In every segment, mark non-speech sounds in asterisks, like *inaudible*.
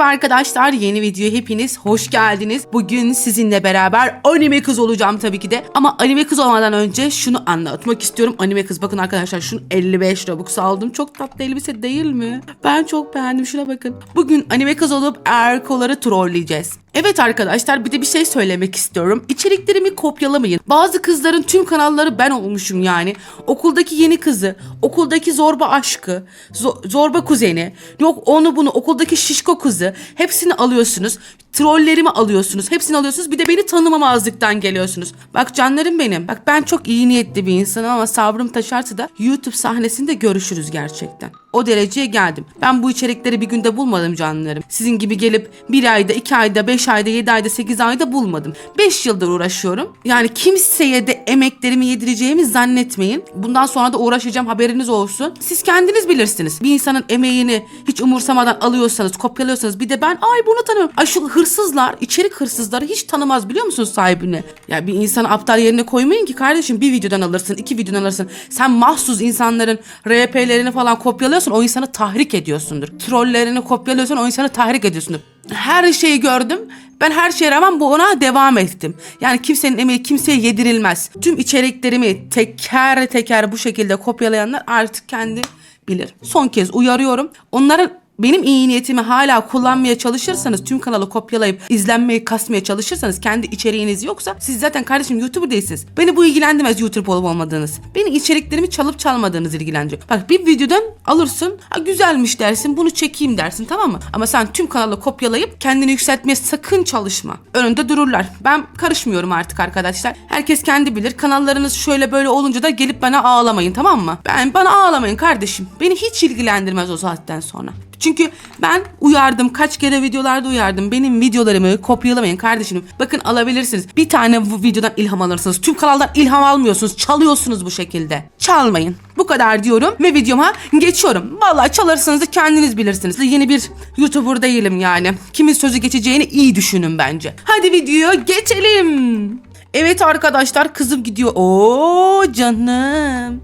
Merhaba arkadaşlar, yeni videoya hepiniz hoş geldiniz. Bugün sizinle beraber anime kız olacağım tabii ki de. Ama anime kız olmadan önce şunu anlatmak istiyorum. Anime kız bakın arkadaşlar şunu 55 Robux aldım. Çok tatlı elbise değil mi? Ben çok beğendim şuna bakın. Bugün anime kız olup erkoları trolleyeceğiz. Evet arkadaşlar bir de bir şey söylemek istiyorum. İçeriklerimi kopyalamayın. Bazı kızların tüm kanalları ben olmuşum yani. Okuldaki yeni kızı, okuldaki zorba aşkı, zo- zorba kuzeni, yok onu bunu okuldaki şişko kızı hepsini alıyorsunuz. Trollerimi alıyorsunuz. Hepsini alıyorsunuz. Bir de beni tanımamazlıktan geliyorsunuz. Bak canlarım benim. Bak ben çok iyi niyetli bir insanım ama sabrım taşarsa da YouTube sahnesinde görüşürüz gerçekten. O dereceye geldim. Ben bu içerikleri bir günde bulmadım canlarım. Sizin gibi gelip bir ayda, iki ayda, beş ayda, yedi ayda, sekiz ayda bulmadım. Beş yıldır uğraşıyorum. Yani kimseye de emeklerimi yedireceğimi zannetmeyin. Bundan sonra da uğraşacağım haberiniz olsun. Siz kendiniz bilirsiniz. Bir insanın emeğini hiç umursamadan alıyorsanız, kopyalıyorsanız bir de ben ay bunu tanıyorum. Ay şu hırsızlar, içerik hırsızları hiç tanımaz biliyor musunuz sahibini? Ya bir insanı aptal yerine koymayın ki kardeşim bir videodan alırsın, iki videodan alırsın. Sen mahsus insanların RP'lerini falan kopyalıyorsun o insanı tahrik ediyorsundur. Trollerini kopyalıyorsun o insanı tahrik ediyorsundur. Her şeyi gördüm. Ben her şeye rağmen bu ona devam ettim. Yani kimsenin emeği kimseye yedirilmez. Tüm içeriklerimi teker teker bu şekilde kopyalayanlar artık kendi bilir. Son kez uyarıyorum. Onların benim iyi niyetimi hala kullanmaya çalışırsanız, tüm kanalı kopyalayıp izlenmeyi kasmaya çalışırsanız kendi içeriğiniz yoksa siz zaten kardeşim YouTuber değilsiniz. Beni bu ilgilendirmez YouTube olup olmadığınız. Beni içeriklerimi çalıp çalmadığınız ilgilendiriyor. Bak bir videodan alırsın, ha güzelmiş dersin, bunu çekeyim dersin tamam mı? Ama sen tüm kanalı kopyalayıp kendini yükseltmeye sakın çalışma. Önünde dururlar. Ben karışmıyorum artık arkadaşlar. Herkes kendi bilir. Kanallarınız şöyle böyle olunca da gelip bana ağlamayın tamam mı? Ben bana ağlamayın kardeşim. Beni hiç ilgilendirmez o saatten sonra. Çünkü ben uyardım. Kaç kere videolarda uyardım. Benim videolarımı kopyalamayın kardeşim. Bakın alabilirsiniz. Bir tane bu videodan ilham alırsınız. Tüm kanaldan ilham almıyorsunuz. Çalıyorsunuz bu şekilde. Çalmayın. Bu kadar diyorum ve videoma geçiyorum. Vallahi çalarsanız da kendiniz bilirsiniz. Yeni bir YouTuber değilim yani. Kimin sözü geçeceğini iyi düşünün bence. Hadi videoya geçelim. Evet arkadaşlar kızım gidiyor. Oo canım.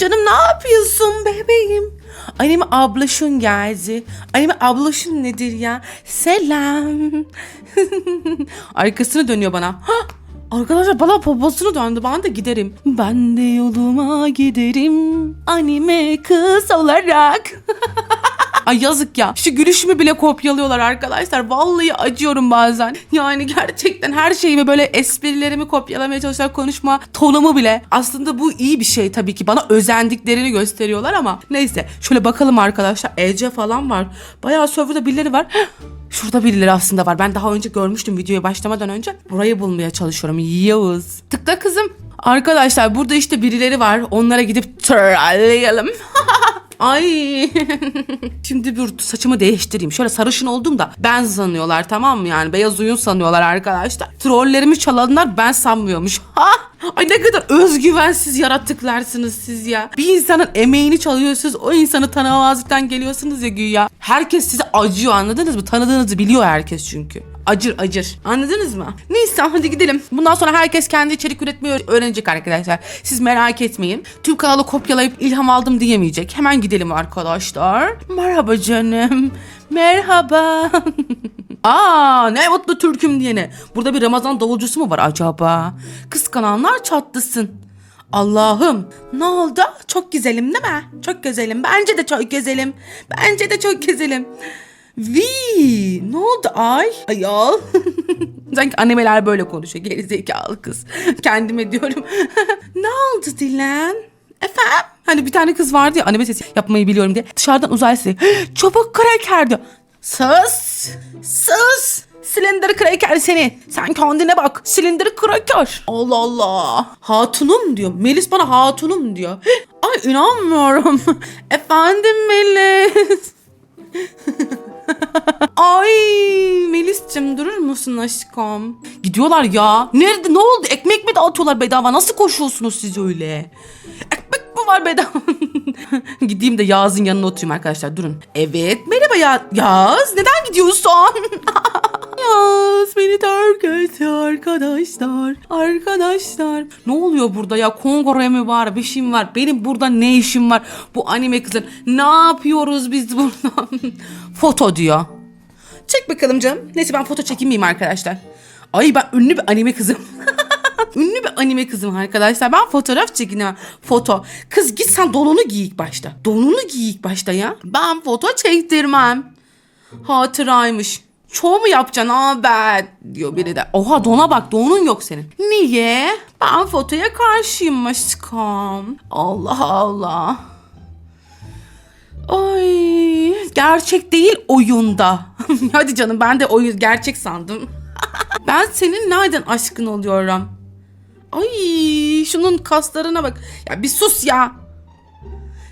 Canım ne yapıyorsun bebeğim? Anime ablaşın geldi. Anime ablaşın nedir ya? Selam. *laughs* Arkasını dönüyor bana. Ha! Arkadaşlar bana babasını döndü. Ben de giderim. Ben de yoluma giderim. Anime kız olarak. *laughs* Ay yazık ya. Şu gülüşümü bile kopyalıyorlar arkadaşlar. Vallahi acıyorum bazen. Yani gerçekten her şeyimi böyle esprilerimi kopyalamaya çalışıyorlar. Konuşma tonumu bile. Aslında bu iyi bir şey tabii ki. Bana özendiklerini gösteriyorlar ama. Neyse. Şöyle bakalım arkadaşlar. Ece falan var. Bayağı serverda birileri var. *gasps* Şurada birileri aslında var. Ben daha önce görmüştüm videoya başlamadan önce. Burayı bulmaya çalışıyorum. Yavuz. Tıkla kızım. Arkadaşlar burada işte birileri var. Onlara gidip trolleyelim. *laughs* Ay. *laughs* Şimdi bir saçımı değiştireyim. Şöyle sarışın oldum da ben sanıyorlar tamam mı yani beyaz oyun sanıyorlar arkadaşlar. Trollerimi çalanlar ben sanmıyormuş. *laughs* Ha? Ay ne kadar özgüvensiz yaratıklarsınız siz ya. Bir insanın emeğini çalıyorsunuz o insanı tanımamazlıktan geliyorsunuz ya güya. Herkes size acıyor anladınız mı? Tanıdığınızı biliyor herkes çünkü. Acır acır. Anladınız mı? Neyse hadi gidelim. Bundan sonra herkes kendi içerik üretmeyi öğrenecek arkadaşlar. Siz merak etmeyin. Tüm kanalı kopyalayıp ilham aldım diyemeyecek. Hemen gidelim arkadaşlar. Merhaba canım. Merhaba. *laughs* Aa ne mutlu Türk'üm diyene. Burada bir Ramazan davulcusu mu var acaba? Kıskananlar çatlasın. Allah'ım ne oldu? Çok güzelim değil mi? Çok güzelim. Bence de çok güzelim. Bence de çok güzelim. Vi ne oldu ay? Ayol. *laughs* Sanki animeler böyle konuşuyor gerizekalı kız. Kendime diyorum. *laughs* ne oldu Dilan? Efendim? Hani bir tane kız vardı ya anime sesi yapmayı biliyorum diye. Dışarıdan uzay sesi. Çabuk kraker diyor. Sus! Sus! Silindir kraker seni. Sen kendine bak. Silindir kraker. Allah Allah. Hatunum diyor. Melis bana hatunum diyor. Ay inanmıyorum. *laughs* Efendim Melis. *laughs* Ay Melis'cim durur musun aşkım? Gidiyorlar ya. Nerede ne oldu? Ekmek mi dağıtıyorlar bedava? Nasıl koşuyorsunuz siz öyle? Mi var bedava? *laughs* Gideyim de Yağız'ın yanına oturayım arkadaşlar durun. Evet merhaba ya Yağız neden gidiyorsun? *laughs* Yağız beni terk etti arkadaşlar. Arkadaşlar. Ne oluyor burada ya? Kongre mi var? Bir şeyim var. Benim burada ne işim var? Bu anime kızın. Ne yapıyoruz biz burada? *laughs* Foto diyor. Çek bakalım canım. Neyse ben foto çekinmeyeyim arkadaşlar. Ay ben ünlü bir anime kızım. Ünlü bir anime kızım arkadaşlar. Ben fotoğraf çekinemem. Foto. Kız git sen donunu giy ilk başta. Donunu giy ilk başta ya. Ben foto çektirmem. Hatıraymış. Çoğu mu yapacaksın abi diyor biri de. Oha dona bak donun yok senin. Niye? Ben fotoya karşıyım aşkım. Allah Allah. Ay gerçek değil oyunda. *laughs* Hadi canım ben de oyun gerçek sandım. *laughs* ben senin nereden aşkın oluyorum? Ay şunun kaslarına bak. Ya bir sus ya.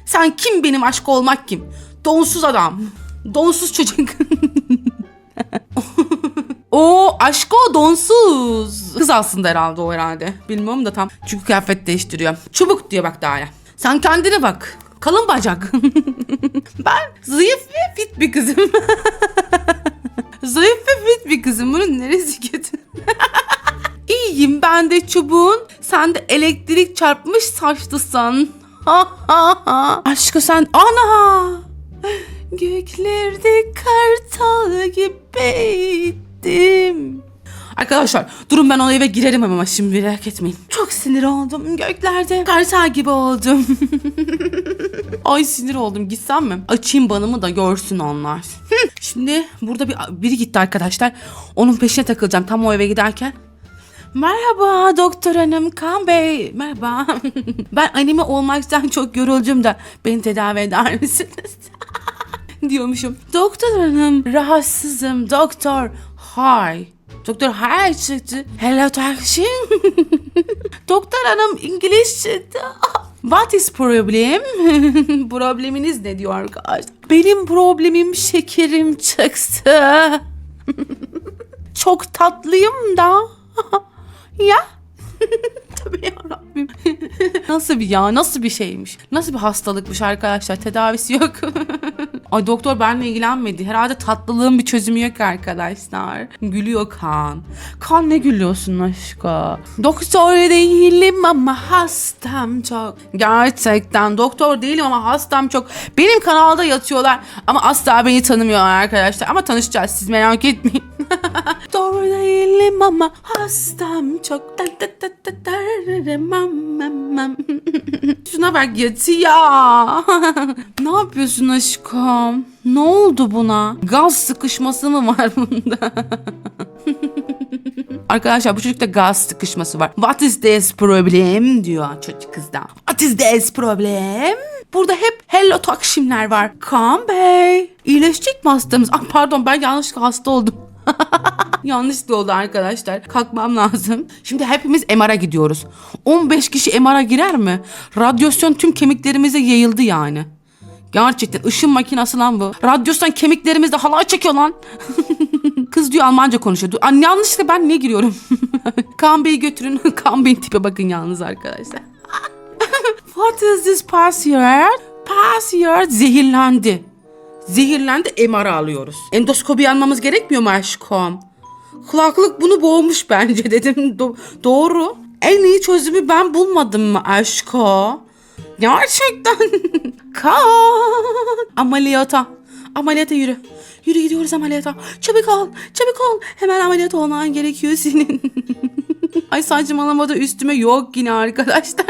Sen kim benim aşk olmak kim? Donsuz adam. Donsuz çocuk. *laughs* o aşk o donsuz. Kız aslında herhalde o herhalde. Bilmiyorum da tam. Çünkü kıyafet değiştiriyor. Çubuk diyor bak daha ya. Sen kendine bak. Kalın bacak. *laughs* ben zayıf ve fit bir kızım. *laughs* zayıf ve fit bir kızım. Bunun neresi kötü? İyiyim ben de çubuğun. Sen de elektrik çarpmış saçlısın. Ha. Aşkı sen... Ana! Göklerde kartal gibiydim. Arkadaşlar durun ben o eve girerim ama şimdi merak etmeyin. Çok sinir oldum. Göklerde kartal gibi oldum. *laughs* Ay sinir oldum. Gitsem mi? Açayım banımı da görsün onlar. Şimdi burada bir biri gitti arkadaşlar. Onun peşine takılacağım tam o eve giderken. Merhaba doktor hanım Kaan Bey. Merhaba. *laughs* ben anime olmaktan çok yoruldum da beni tedavi eder misiniz? *laughs* diyormuşum. Doktor hanım rahatsızım doktor. Hay. Doktor hay çıktı. Hello taksim. *laughs* doktor hanım İngiliz çıktı. What is problem? Probleminiz ne diyor arkadaşlar? Benim problemim şekerim çıktı. Çok tatlıyım da. Ya. *laughs* Tabii yarabbim. *laughs* nasıl bir ya nasıl bir şeymiş? Nasıl bir hastalıkmış arkadaşlar? Tedavisi yok. *laughs* Ay doktor benimle ilgilenmedi. Herhalde tatlılığın bir çözümü yok arkadaşlar. Gülüyor Kan. Kan ne gülüyorsun aşka? Doktor değilim ama hastam çok. Gerçekten doktor değilim ama hastam çok. Benim kanalda yatıyorlar ama asla beni tanımıyorlar arkadaşlar. Ama tanışacağız siz merak etmeyin. *laughs* Doğru değilim ama hastam çok. Şuna bak yatı ya. *laughs* ne yapıyorsun aşkım? Ne oldu buna? Gaz sıkışması mı var bunda? *laughs* Arkadaşlar bu çocukta gaz sıkışması var. What is this problem diyor çocuk kızdan. What is this problem? Burada hep hello takşimler var. Kaan Bey. İyileşecek mi hastamız? Ah pardon ben yanlışlıkla hasta oldum. *laughs* Yanlış da oldu arkadaşlar. Kalkmam lazım. Şimdi hepimiz MR'a gidiyoruz. 15 kişi MR'a girer mi? Radyasyon tüm kemiklerimize yayıldı yani. Gerçekten ışın makinası lan bu. Radyasyon kemiklerimizde halay çekiyor lan. *laughs* Kız diyor Almanca konuşuyor. Dur, An yanlışlıkla ben niye giriyorum? *laughs* Kaan Bey'i götürün. Kaan Bey'in tipe bakın yalnız arkadaşlar. What is this password? Password zehirlendi. Zehirlendi MR alıyoruz. Endoskopi almamız gerekmiyor mu aşkım? Kulaklık bunu boğmuş *laughs* bence dedim. Do- doğru. En iyi çözümü ben bulmadım mı aşko? Gerçekten. *laughs* Kan. Ameliyata. Ameliyata yürü. Yürü gidiyoruz ameliyata. Çabuk ol. Çabuk ol. Hemen ameliyat olman gerekiyor senin. *laughs* Ay saçmalama da üstüme yok yine arkadaşlar.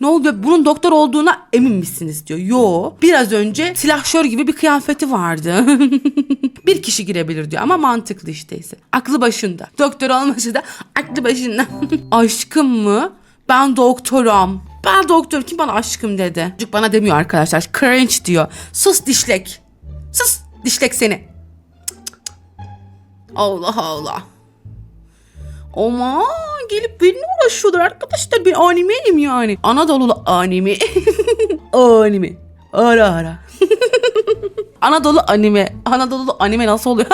Ne oluyor? Bunun doktor olduğuna emin misiniz diyor. Yo. Biraz önce silahşör gibi bir kıyafeti vardı. *laughs* bir kişi girebilir diyor ama mantıklı işteyse. Aklı başında. Doktor olmasa da aklı başında. *laughs* Aşkım mı? Ben doktorum. Ben doktor. Kim bana aşkım dedi? Çocuk bana demiyor arkadaşlar. Cringe diyor. Sus dişlek. Sus dişlek seni. Allah Allah. Ama gelip benimle uğraşıyorlar arkadaşlar. Ben animeyim yani. Anadolu anime. *laughs* anime. Ara ara. *laughs* Anadolu anime. Anadolu anime nasıl oluyor?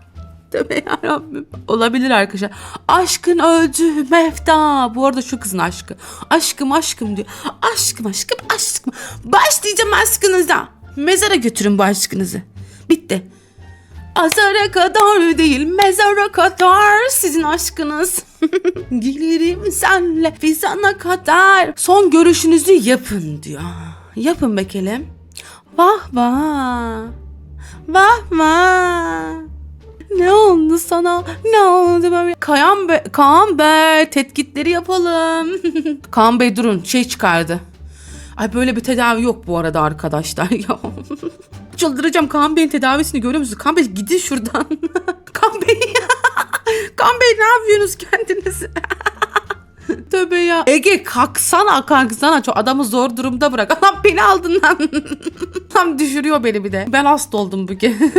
*laughs* Tövbe yarabbim. Olabilir arkadaşlar. Aşkın öldü Mefta. Bu arada şu kızın aşkı. Aşkım aşkım diyor. Aşkım aşkım aşkım. Başlayacağım aşkınıza. Mezara götürün bu aşkınızı. Bitti. Azara kadar değil mezara kadar sizin aşkınız. *laughs* Gelirim senle fizana kadar. Son görüşünüzü yapın diyor. Yapın bakalım. Vah vah. Vah vah. sana ne oldu böyle? Kayan Bey, Kaan Bey tetkikleri yapalım. *laughs* Kaan Bey durun şey çıkardı. Ay böyle bir tedavi yok bu arada arkadaşlar ya. *laughs* Çıldıracağım Kaan Bey'in tedavisini görüyor musunuz? Kaan Bey gidin şuradan. *laughs* Kaan Bey *laughs* Kaan Bey ne yapıyorsunuz kendiniz? *laughs* Tövbe ya. Ege kalksana kalksana. Çok adamı zor durumda bırak. Adam beni aldın lan. Tam düşürüyor beni bir de. Ben hasta oldum bugün.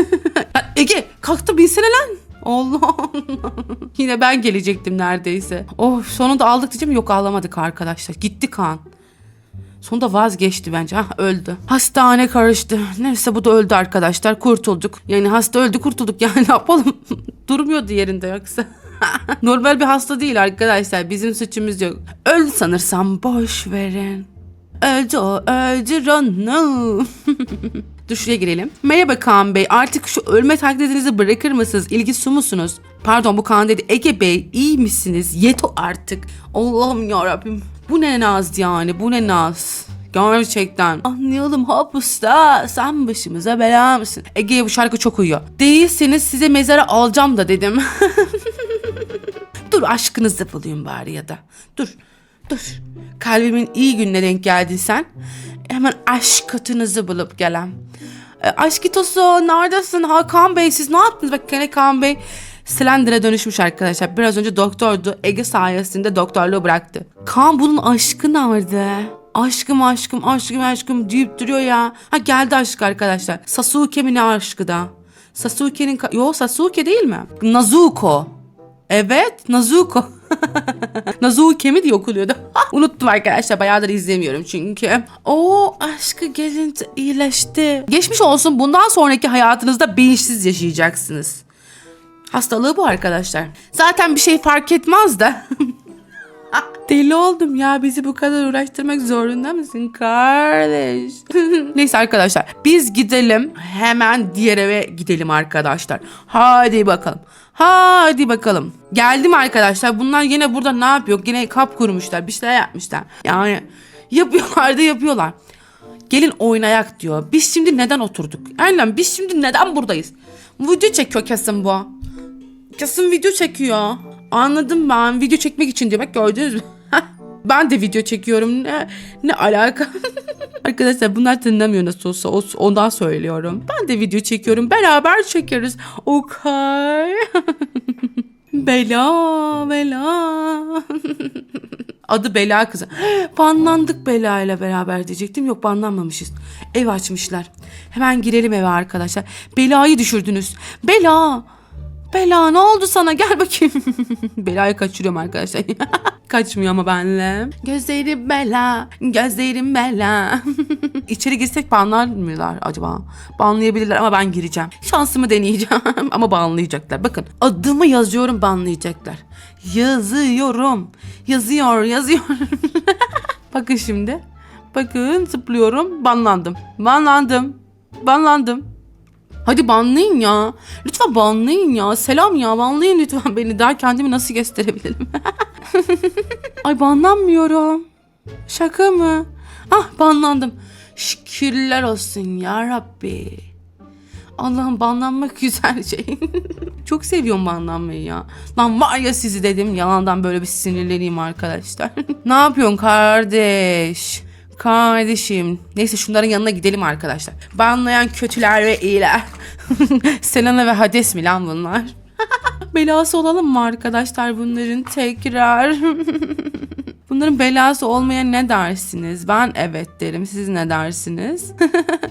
Ege kalktı binsene lan. Allah Allah. Yine ben gelecektim neredeyse. Oh sonunda aldık diyeceğim yok ağlamadık arkadaşlar. Gitti kan. Sonunda vazgeçti bence. Hah öldü. Hastane karıştı. Neyse bu da öldü arkadaşlar. Kurtulduk. Yani hasta öldü kurtulduk. *laughs* Yani ne yapalım? Durmuyordu yerinde yoksa. *laughs* Normal bir hasta değil arkadaşlar. Bizim suçumuz yok. Öldü sanırsam boş verin. Öldü o öldü onu. *laughs* Dur şuraya girelim. Merhaba Kaan Bey. Artık şu ölme taklidinizi bırakır mısınız? İlgi su musunuz? Pardon bu Kaan dedi. Ege Bey iyi misiniz? Yeto artık. Allah'ım yarabbim. Bu ne naz yani? Bu ne naz? Gerçekten. Anlayalım hop usta. Sen başımıza bela mısın? Ege'ye bu şarkı çok uyuyor. Değilseniz size mezara alacağım da dedim. *laughs* Dur aşkınızı bulayım bari ya da. Dur. Dur. Kalbimin iyi gününe denk geldin sen. Hemen aşk katınızı bulup gelen. E, aşk itosu neredesin Hakan Bey siz ne yaptınız? Bak Kaan Bey Slender'e dönüşmüş arkadaşlar. Biraz önce doktordu. Ege sayesinde doktorluğu bıraktı. Kaan bunun aşkı nerede? Aşkım aşkım aşkım aşkım deyip duruyor ya. Ha geldi aşk arkadaşlar. Sasuke mi ne aşkı da? Sasuke'nin... Yo Sasuke değil mi? Nazuko. Evet Nazuko. *laughs* Nazuke mi diye okuluyordu. *laughs* Unuttum arkadaşlar bayağıdır izlemiyorum çünkü. O aşkı gelince iyileşti. Geçmiş olsun bundan sonraki hayatınızda bilinçsiz yaşayacaksınız. Hastalığı bu arkadaşlar. Zaten bir şey fark etmez de. *laughs* Deli oldum ya bizi bu kadar uğraştırmak zorunda mısın kardeş? *laughs* Neyse arkadaşlar biz gidelim hemen diğer eve gidelim arkadaşlar. Hadi bakalım. Hadi bakalım. Geldim arkadaşlar. Bunlar yine burada ne yapıyor? Yine kap kurmuşlar. Bir şeyler yapmışlar. Yani yapıyorlar da yapıyorlar. Gelin oynayak diyor. Biz şimdi neden oturduk? Aynen biz şimdi neden buradayız? Video çekiyor kesin bu. Kesin video çekiyor. Anladım ben. Video çekmek için diyor. Bak gördünüz mü? *laughs* ben de video çekiyorum. Ne, ne alaka? *laughs* Arkadaşlar bunlar dinlemiyor nasıl olsa. Ondan söylüyorum. Ben de video çekiyorum. Beraber çekeriz. Okay. *laughs* Bela, Bela. Adı Bela kızı. *gasps* Banlandık Bela ile beraber diyecektim. Yok banlanmamışız. Ev açmışlar. Hemen girelim eve arkadaşlar. Bela'yı düşürdünüz. Bela. Bela ne oldu sana? Gel bakayım. *laughs* Bela'yı kaçırıyorum arkadaşlar. *laughs* Kaçmıyor ama benle. Gözlerim Bela. Gözlerim Bela. *laughs* İçeri girsek banlanmıyorlar acaba? Banlayabilirler ama ben gireceğim. Şansımı deneyeceğim ama banlayacaklar. Bakın adımı yazıyorum banlayacaklar. Yazıyorum. Yazıyor yazıyor. Bakın şimdi. Bakın zıplıyorum. Banlandım. Banlandım. Banlandım. Hadi banlayın ya. Lütfen banlayın ya. Selam ya banlayın lütfen beni. Daha kendimi nasıl gösterebilirim? *laughs* Ay banlanmıyorum. Şaka mı? Ah banlandım. Şükürler olsun ya Rabbi. Allah'ım banlanmak *laughs* güzel şey. Çok seviyorum banlanmayı ya. Lan var ya sizi dedim yalandan böyle bir sinirleneyim arkadaşlar. *laughs* ne yapıyorsun kardeş? Kardeşim. Neyse şunların yanına gidelim arkadaşlar. Banlayan kötüler ve iyiler. *laughs* Selena ve Hades mi lan bunlar? *laughs* Belası olalım mı arkadaşlar bunların tekrar? *laughs* Bunların belası olmaya ne dersiniz? Ben evet derim. Siz ne dersiniz?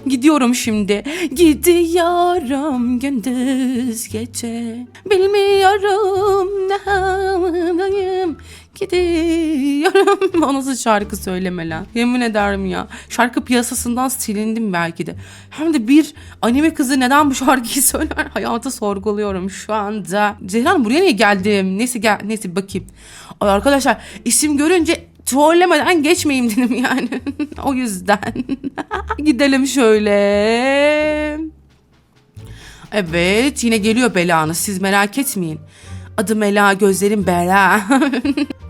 Gidiyorum şimdi. Gidiyorum gündüz gece. Bilmiyorum ne yapayım. Gidiyorum. *laughs* O nasıl şarkı söyleme lan. Yemin ederim ya. Şarkı piyasasından silindim belki de. Hem de bir anime kızı neden bu şarkıyı *laughs* söyler? Hayatı sorguluyorum şu anda. Ceylan buraya niye geldim? Neyse gel neyse bakayım. Ay arkadaşlar isim görünce trollemeden geçmeyeyim *laughs* dedim yani. o yüzden. Gidelim şöyle. Evet yine geliyor belanız siz merak etmeyin. Adım Ela gözlerim Bela.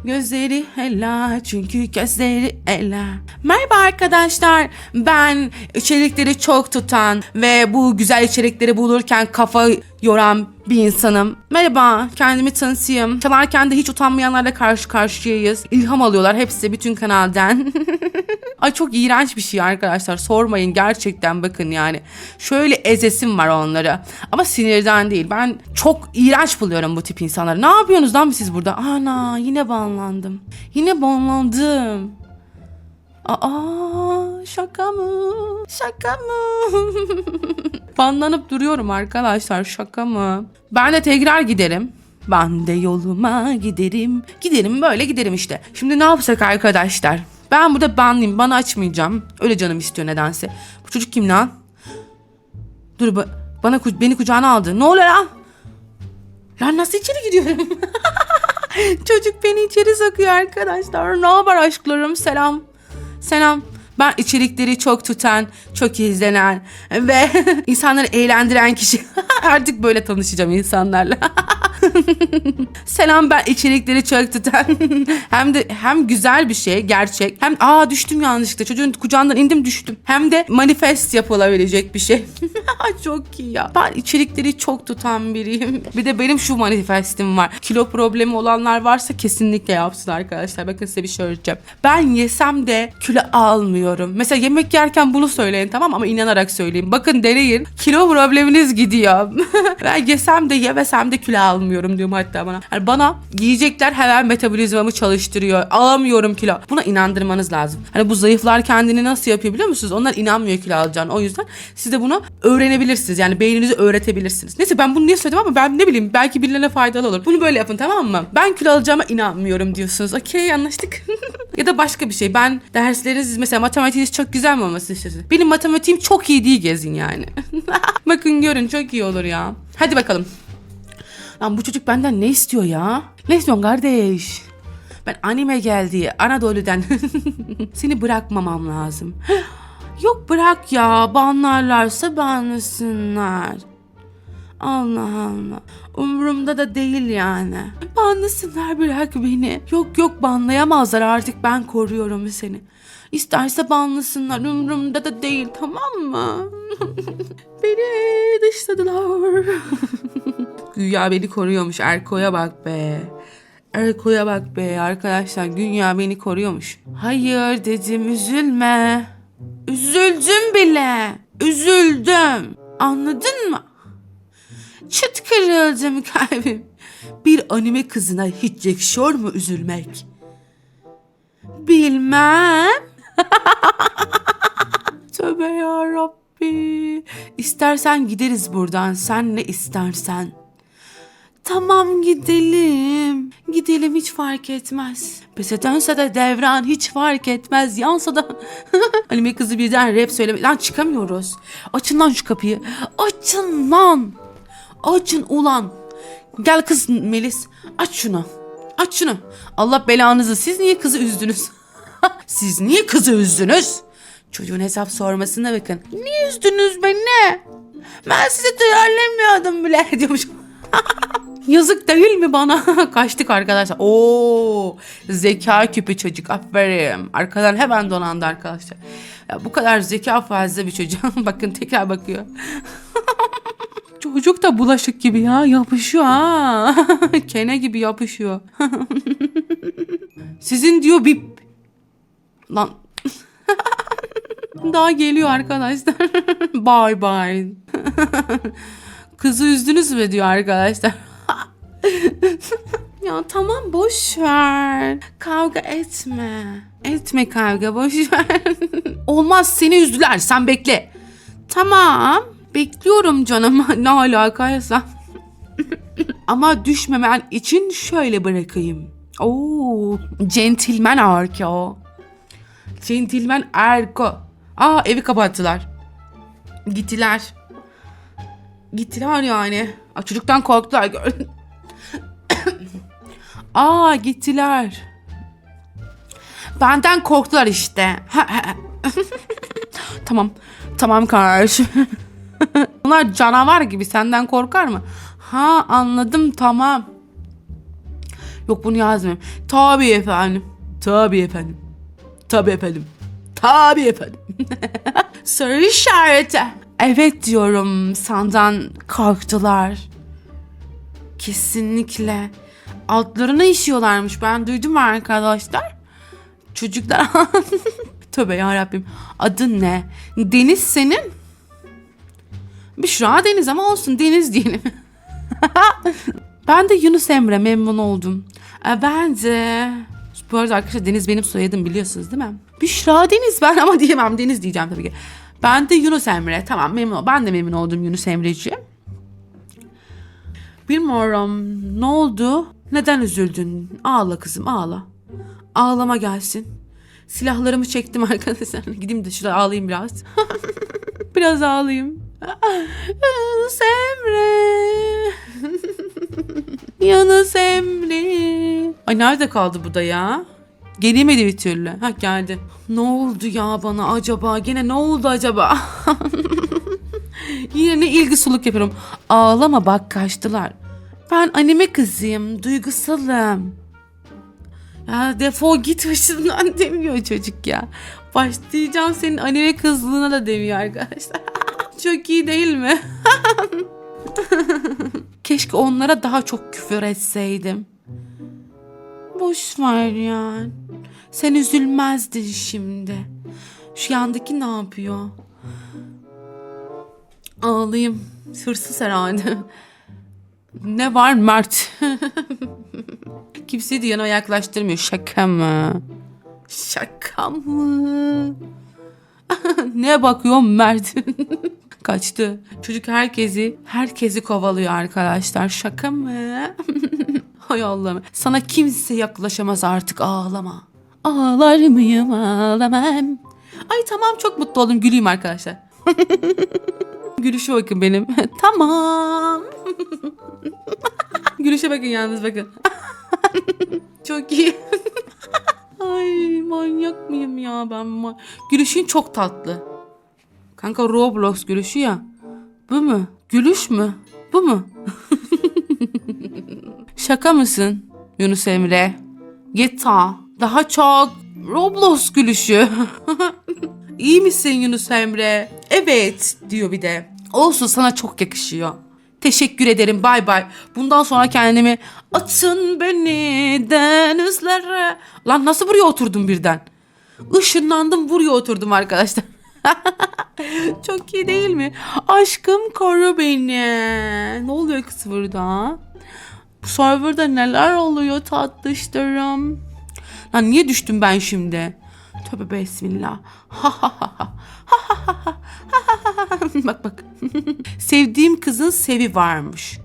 Gözleri ela çünkü gözleri ela. Merhaba arkadaşlar. Ben içerikleri çok tutan ve bu güzel içerikleri bulurken kafa yoran bir insanım. Merhaba, kendimi tanıtayım. Çalarken de hiç utanmayanlarla karşı karşıyayız. İlham alıyorlar hepsi bütün kanaldan. *laughs* Ay çok iğrenç bir şey arkadaşlar. Sormayın gerçekten bakın yani. Şöyle ezesim var onları. Ama sinirden değil. Ben çok iğrenç buluyorum bu tip insanları. Ne yapıyorsunuz lan siz burada? Ana yine banlandım. Yine banlandım. Aa şaka mı? Şaka mı? *laughs* Banlanıp duruyorum arkadaşlar şaka mı? Ben de tekrar giderim. Ben de yoluma giderim. Giderim böyle giderim işte. Şimdi ne yapsak arkadaşlar? Ben burada banlıyım. Bana açmayacağım. Öyle canım istiyor nedense. Bu çocuk kim lan? Dur ba- bana beni kucağına aldı. Ne oluyor lan? Lan nasıl içeri gidiyorum? *laughs* Çocuk beni içeri sokuyor arkadaşlar. Ne haber aşklarım? Selam. Selam. Ben içerikleri çok tutan, çok izlenen ve *laughs* insanları eğlendiren kişi. *laughs* Artık böyle tanışacağım insanlarla. *laughs* Selam ben içerikleri çok tutan. hem de hem güzel bir şey gerçek. Hem aa düştüm yanlışlıkla çocuğun kucağından indim düştüm. Hem de manifest yapılabilecek bir şey. çok iyi ya. Ben içerikleri çok tutan biriyim. Bir de benim şu manifestim var. Kilo problemi olanlar varsa kesinlikle yapsın arkadaşlar. Bakın size bir şey söyleyeceğim. Ben yesem de kilo almıyorum. Mesela yemek yerken bunu söyleyin tamam ama inanarak söyleyeyim. Bakın deneyin. Kilo probleminiz gidiyor. *laughs* ben yesem de yemesem de kilo almıyorum diyorum hatta bana. Yani bana yiyecekler hemen metabolizmamı çalıştırıyor. Alamıyorum kilo. Buna inandırmanız lazım. Hani bu zayıflar kendini nasıl yapıyor biliyor musunuz? Onlar inanmıyor kilo alacağını. O yüzden siz de bunu öğrenebilirsiniz. Yani beyninizi öğretebilirsiniz. Neyse ben bunu niye söyledim ama ben ne bileyim belki birilerine faydalı olur. Bunu böyle yapın tamam mı? Ben kilo alacağıma inanmıyorum diyorsunuz. Okey anlaştık. *laughs* ya da başka bir şey. Ben dersleriniz mesela matematiğiniz çok güzel mi olması istiyorsunuz? Benim matematiğim çok iyi değil gezin yani. *laughs* Bakın görün çok iyi olur ya. Hadi bakalım. Lan bu çocuk benden ne istiyor ya? Ne istiyorsun kardeş? Ben anime geldi Anadolu'dan. *laughs* Seni bırakmamam lazım. *gasps* Yok bırak ya banlarlarsa banlasınlar. Allah Allah. Umurumda da değil yani. Banlasınlar bırak beni. Yok yok banlayamazlar artık ben koruyorum seni. İsterse banlasınlar umurumda da değil tamam mı? *laughs* beni dışladılar. *laughs* Güya beni koruyormuş. Erko'ya bak be. Erko'ya bak be arkadaşlar. Günya beni koruyormuş. Hayır dedim üzülme. Üzüldüm bile. Üzüldüm. Anladın mı? Çıt kırıldım kalbim. Bir anime kızına hiç yakışıyor mu üzülmek? Bilmem. *laughs* Tövbe ya Rabbi. İstersen gideriz buradan. Sen ne istersen. Tamam gidelim. Gidelim hiç fark etmez. Pese dönse de devran hiç fark etmez. Yansa da *laughs* anime kızı birden rap söyleme. Lan çıkamıyoruz. Açın lan şu kapıyı. Açın lan. Açın ulan. Gel kız Melis. Aç şunu. Aç şunu. Allah belanızı. Siz niye kızı üzdünüz? *laughs* Siz niye kızı üzdünüz? Çocuğun hesap sormasına bakın. Niye üzdünüz beni? Ben sizi duyarlamıyordum bile *laughs* diyormuş. *laughs* Yazık değil mi bana? Kaçtık arkadaşlar. Oo, zeka küpü çocuk. Aferin. Arkadan hemen donandı arkadaşlar. Ya bu kadar zeka fazla bir çocuk. Bakın tekrar bakıyor. Çocuk da bulaşık gibi ya. Yapışıyor ha. *laughs* Kene gibi yapışıyor. *laughs* Sizin diyor bir... Lan... *laughs* Daha geliyor arkadaşlar. bye bye. Kızı üzdünüz mü diyor arkadaşlar. ya tamam boş ver. Kavga etme. Etme kavga boş ver. Olmaz seni üzdüler sen bekle. Tamam bekliyorum canım *laughs* ne alakaysa. Ama düşmemen için şöyle bırakayım. Oo, centilmen Arko. Centilmen Erko. Aa evi kapattılar. Gittiler. Gittiler yani. Aa, çocuktan korktular gördün. *coughs* Aa gittiler. Benden korktular işte. *laughs* tamam. Tamam kardeş. *laughs* *laughs* Bunlar canavar gibi senden korkar mı? Ha anladım tamam. Yok bunu yazmayayım. Tabii efendim. Tabii efendim. Tabii efendim. Tabii efendim. *laughs* Soru işareti. Evet diyorum senden korktular. Kesinlikle. Altlarına işiyorlarmış. Ben duydum arkadaşlar. Çocuklar. *laughs* Tövbe yarabbim. Adın ne? Deniz senin? Büşra Deniz ama olsun Deniz diyelim. *laughs* ben de Yunus Emre memnun oldum. E, ben de... Bu arada arkadaşlar Deniz benim soyadım biliyorsunuz değil mi? Büşra Deniz ben ama diyemem Deniz diyeceğim tabii ki. Ben de Yunus Emre. Tamam memnun ol- Ben de memnun oldum Yunus Emreciğim. Bilmiyorum ne oldu? Neden üzüldün? Ağla kızım ağla. Ağlama gelsin. Silahlarımı çektim *laughs* arkadaşlar. Gideyim de şurada ağlayayım biraz. *laughs* biraz ağlayayım. Yunus Emre. Yunus Emre. Ay nerede kaldı bu da ya? Gelemedi bir türlü. Ha geldi. Ne oldu ya bana acaba? Gene ne oldu acaba? *laughs* Yine ne ilgi suluk yapıyorum. Ağlama bak kaçtılar. Ben anime kızıyım. Duygusalım. Ya defol git başımdan *laughs* demiyor çocuk ya. Başlayacağım senin anime kızlığına da demiyor arkadaşlar. *laughs* Çok iyi değil mi? *laughs* Keşke onlara daha çok küfür etseydim. Boş ver ya. Sen üzülmezdin şimdi. Şu yandaki ne yapıyor? Ağlayayım. Hırsız herhalde. Ne var Mert? *laughs* Kimseyi de yanıma yaklaştırmıyor. Şaka mı? Şaka mı? *laughs* ne bakıyorsun Mert? Kaçtı. Çocuk herkesi, herkesi kovalıyor arkadaşlar. Şaka mı? *laughs* Hay Allah'ım. Sana kimse yaklaşamaz artık ağlama. Ağlar mıyım ağlamam. Ay tamam çok mutlu oldum güleyim arkadaşlar. *laughs* Gülüşe bakın benim. *laughs* tamam. Gülüşe bakın yalnız bakın. çok iyi. Ay manyak mıyım ya ben? Gülüşün çok tatlı. Kanka Roblox gülüşü ya. Bu mu? Gülüş mü? Bu mu? *laughs* Şaka mısın Yunus Emre? Git ha. Daha çok Roblox gülüşü. *laughs* İyi misin Yunus Emre? Evet diyor bir de. Olsun sana çok yakışıyor. Teşekkür ederim bay bay. Bundan sonra kendimi atın beni denizlere. Lan nasıl buraya oturdum birden? Işınlandım buraya oturdum arkadaşlar. *laughs* *laughs* Çok iyi değil mi? Aşkım koru beni. Ne oluyor kız burada? Bu serverda neler oluyor tatlışlarım? Lan niye düştüm ben şimdi? Tövbe bismillah. *laughs* bak bak. *laughs* Sevdiğim kızın sevi varmış.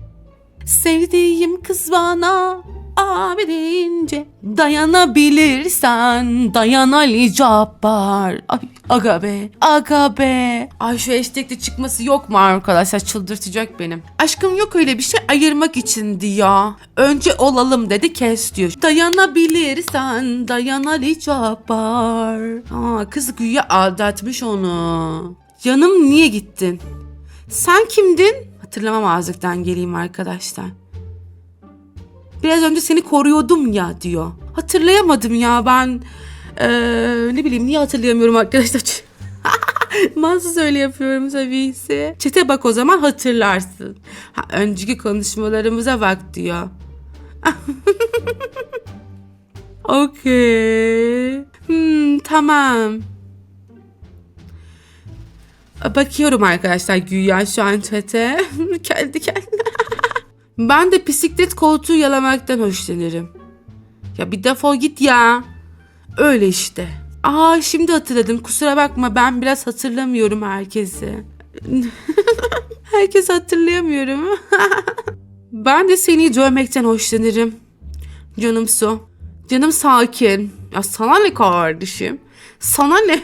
Sevdiğim kız bana abi deyince dayanabilirsen dayan Ali Cabbar. Ay aga be aga be. Ay şu hashtag'de çıkması yok mu arkadaşlar çıldırtacak benim. Aşkım yok öyle bir şey ayırmak için diyor. Önce olalım dedi kes diyor. Dayanabilirsen dayan Ali Cabbar. Aa, kız güya aldatmış onu. Canım niye gittin? Sen kimdin? Hatırlamamazlıktan geleyim arkadaşlar. Biraz önce seni koruyordum ya diyor. Hatırlayamadım ya ben. Eee, ne bileyim niye hatırlayamıyorum arkadaşlar. *laughs* Mahsus öyle yapıyorum tabii ise. Çete bak o zaman hatırlarsın. Ha, önceki konuşmalarımıza bak diyor. *laughs* Okey. Hmm, tamam. Bakıyorum arkadaşlar güya şu an çete. *laughs* Kendi kendine. Ben de bisiklet koltuğu yalamaktan hoşlanırım. Ya bir defol git ya. Öyle işte. Aa şimdi hatırladım. Kusura bakma ben biraz hatırlamıyorum herkesi. *laughs* Herkes hatırlayamıyorum. *laughs* ben de seni dövmekten hoşlanırım. Canım su. Canım sakin. Ya sana ne kardeşim? Sana ne? *laughs*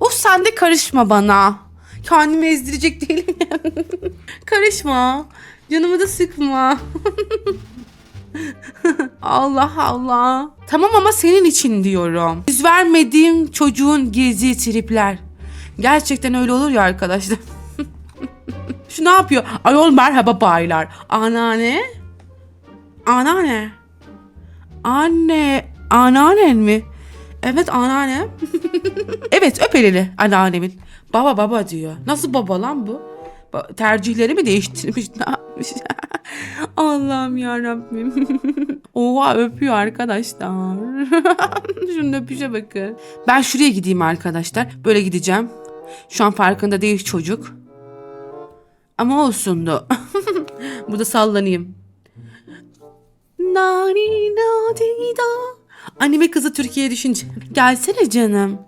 o sen de karışma bana. Kendimi ezdirecek değilim *laughs* karışma. Canımı da sıkma. *laughs* Allah Allah. Tamam ama senin için diyorum. Yüz vermediğim çocuğun gizli tripler. Gerçekten öyle olur ya arkadaşlar. *laughs* Şu ne yapıyor? Ayol merhaba baylar. Anneanne. Anneanne. Anne. Anneannen mi? Evet anneannem. evet öp elini anneannemin. Baba baba diyor. Nasıl baba lan bu? Tercihleri mi değiştirmiş? *laughs* Ne yapmış? Allah'ım yarabbim. *laughs* Oha öpüyor arkadaşlar. *laughs* Şunun öpüşe bakın. Ben şuraya gideyim arkadaşlar. Böyle gideceğim. Şu an farkında değil çocuk. Ama olsun da. Burada sallanayım. Nani na di da. Anime kızı Türkiye'ye düşünce. Gelsene canım.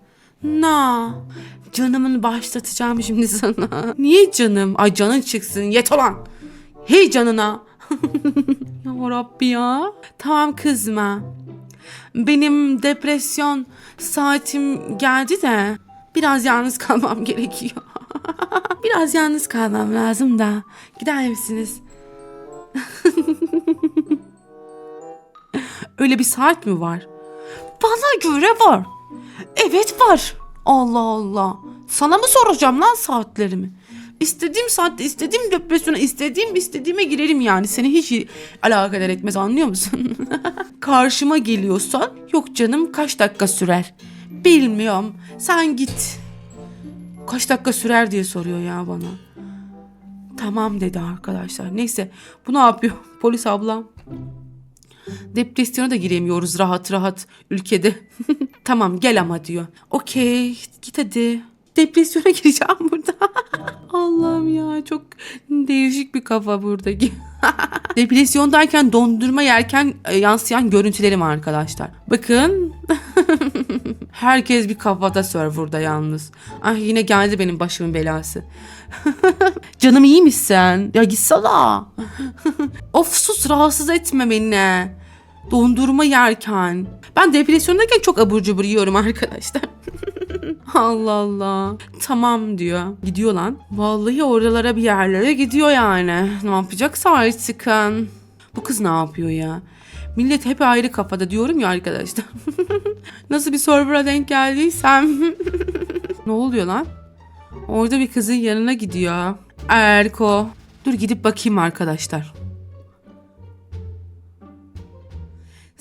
Na. Canımın başlatacağım şimdi sana. Niye canım? Ay canın çıksın. Yet olan. Hey canına. *laughs* ya Rabbi ya. Tamam kızma. Benim depresyon saatim geldi de biraz yalnız kalmam *laughs* gerekiyor. *laughs* biraz yalnız kalmam lazım da. Gider misiniz? Öyle bir saat mi var? Bana göre var. Evet var. Allah Allah. Sana mı soracağım lan saatlerimi? İstediğim saatte istediğim depresyona istediğim istediğime girerim yani. Seni hiç alakadar etmez anlıyor musun? *laughs* Karşıma geliyorsan yok canım kaç dakika sürer? Bilmiyorum. Sen git. Kaç dakika sürer diye soruyor ya bana. Tamam dedi arkadaşlar. Neyse bu ne yapıyor? *laughs* Polis ablam. Depresyona da giremiyoruz rahat rahat ülkede. *laughs* tamam gel ama diyor. Okey git hadi. Depresyona *laughs* gireceğim burada. *laughs* Allah'ım ya çok değişik bir kafa buradaki. Depresyondayken dondurma yerken e, yansıyan görüntülerim arkadaşlar. Bakın. Herkes bir kafada serverda yalnız. Ah yine geldi benim başımın belası. Canım iyi misin? Ya gitsene. of sus rahatsız etme beni. Dondurma yerken. Ben depresyondayken çok abur cubur yiyorum arkadaşlar. *laughs* Allah Allah. Tamam diyor. Gidiyor lan. Vallahi oralara bir yerlere gidiyor yani. Ne yapacaksa artık. Bu kız ne yapıyor ya? Millet hep ayrı kafada diyorum ya arkadaşlar. *laughs* Nasıl bir server'a denk geldiysem. *laughs* ne oluyor lan? Orada bir kızın yanına gidiyor. Erko. Dur gidip bakayım arkadaşlar.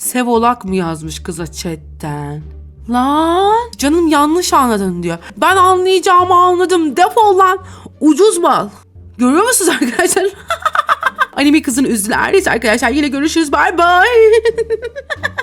Sevolak mı yazmış kıza chatten? Lan canım yanlış anladın diyor. Ben anlayacağımı anladım. Defol lan. Ucuz mal. Görüyor musunuz arkadaşlar? *laughs* Anime kızın üzdüler. Arkadaşlar yine görüşürüz. Bye bye. *laughs*